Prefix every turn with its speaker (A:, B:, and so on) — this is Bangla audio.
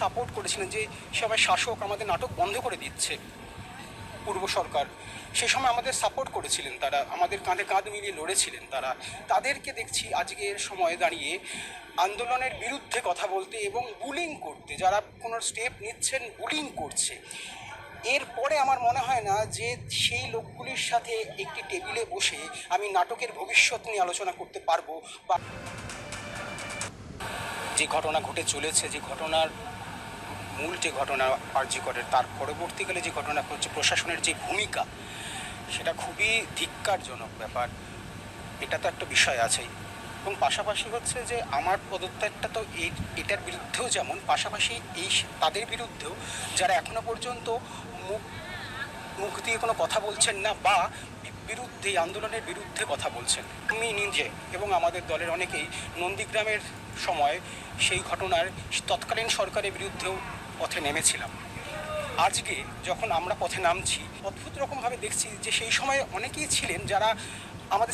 A: সাপোর্ট করেছিলেন যে সবাই শাসক আমাদের নাটক বন্ধ করে দিচ্ছে পূর্ব সরকার। সে সময় আমাদের সাপোর্ট করেছিলেন তারা, আমাদের কাঁধে কাঁধ মিলিয়ে লড়েছিলেন তারা। তাদেরকে দেখছি আজকের সময়ে দাঁড়িয়ে আন্দোলনের বিরুদ্ধে কথা বলতে এবং বুলিং করতে, যারা কোনো স্টেপ নিচ্ছেন বুলিং করছে। এরপরে আমার মনে হয় না যে সেই লোকগুলির সাথে একটি টেবিলে বসে আমি নাটকের ভবিষ্যৎ নিয়ে আলোচনা করতে পারব বা যে ঘটনা ঘটে চলেছে, যে ঘটনার মূল যে ঘটনা আর্জি করে। তার পরবর্তীকালে যে ঘটনা হচ্ছে প্রশাসনের যে ভূমিকা, সেটা খুবই ধিক্কারজনক ব্যাপার। এটা তো একটা বিষয় আছেই। এবং পাশাপাশি হচ্ছে যে, আমার পদত্যাগটা তো এই, এটার বিরুদ্ধেও যেমন, পাশাপাশি এই তাদের বিরুদ্ধেও যারা এখনও পর্যন্ত মুখ মুখ দিয়ে কোনো কথা বলছেন না বা বিরুদ্ধে আন্দোলনের বিরুদ্ধে কথা বলছেন, আমি নিজে এবং আমাদের দলের অনেকেই নন্দীগ্রামের সময় সেই ঘটনার তৎকালীন সরকারের বিরুদ্ধেও পথে নেমেছিলাম। আজকে যখন আমরা পথে নামছি, অদ্ভুত রকমভাবে দেখছি যে সেই সময় অনেকেই ছিলেন যারা আমাদের